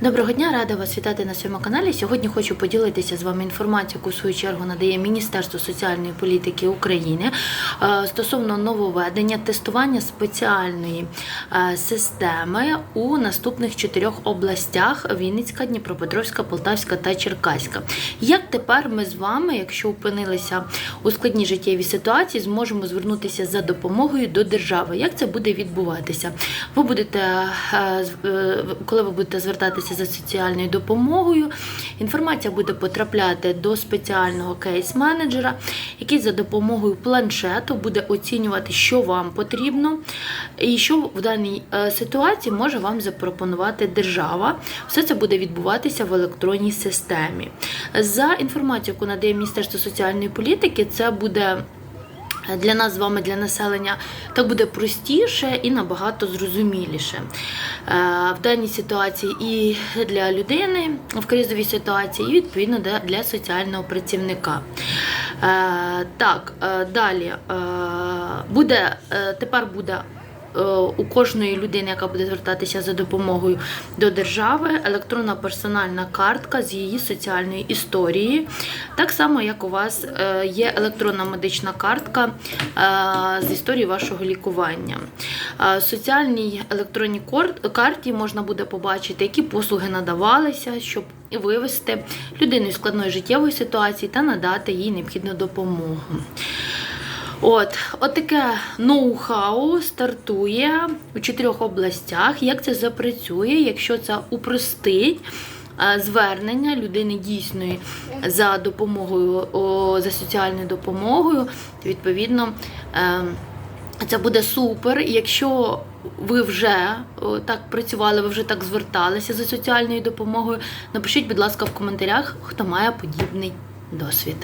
Доброго дня, рада вас вітати на своєму каналі. Сьогодні хочу поділитися з вами інформацією, яку в свою чергу надає Міністерство соціальної політики України е, стосовно нововведення тестування спеціальної е, системи у наступних чотирьох областях: Вінницька, Дніпропетровська, Полтавська та Черкаська. Як тепер ми з вами, якщо опинилися у складній життєвій ситуації, зможемо звернутися за допомогою до держави? Як це буде відбуватися? Ви будете, е, коли ви будете звертатися за соціальною допомогою, інформація буде потрапляти до спеціального кейс-менеджера, який за допомогою планшету буде оцінювати, що вам потрібно, і що в даній е, ситуації може вам запропонувати держава. Все це буде відбуватися в електронній системі. За інформацією, яку надає Міністерство соціальної політики, це буде для нас з вами, для населення, так буде простіше і набагато зрозуміліше Е, в даній ситуації і для людини в кризовій ситуації, і відповідно для- соціального працівника. Е, Так, е, далі буде тепер буде. Е, У кожної людини, яка буде звертатися за допомогою до держави, електронна персональна картка з її соціальної історії. Так само, як у вас е, є електронна медична картка е, з історії вашого лікування. В соціальній електронній карті можна буде побачити, які послуги надавалися, щоб вивести людину із складної життєвої ситуації та надати їй необхідну допомогу. От, от таке ноу-хау стартує у чотирьох областях. Як це запрацює, якщо це упростить е, звернення людини дійсної за допомогою, за соціальною допомогою, відповідно. е, це буде супер. Якщо ви вже так працювали, ви вже так зверталися за соціальною допомогою, напишіть, будь ласка, в коментарях, хто має подібний досвід.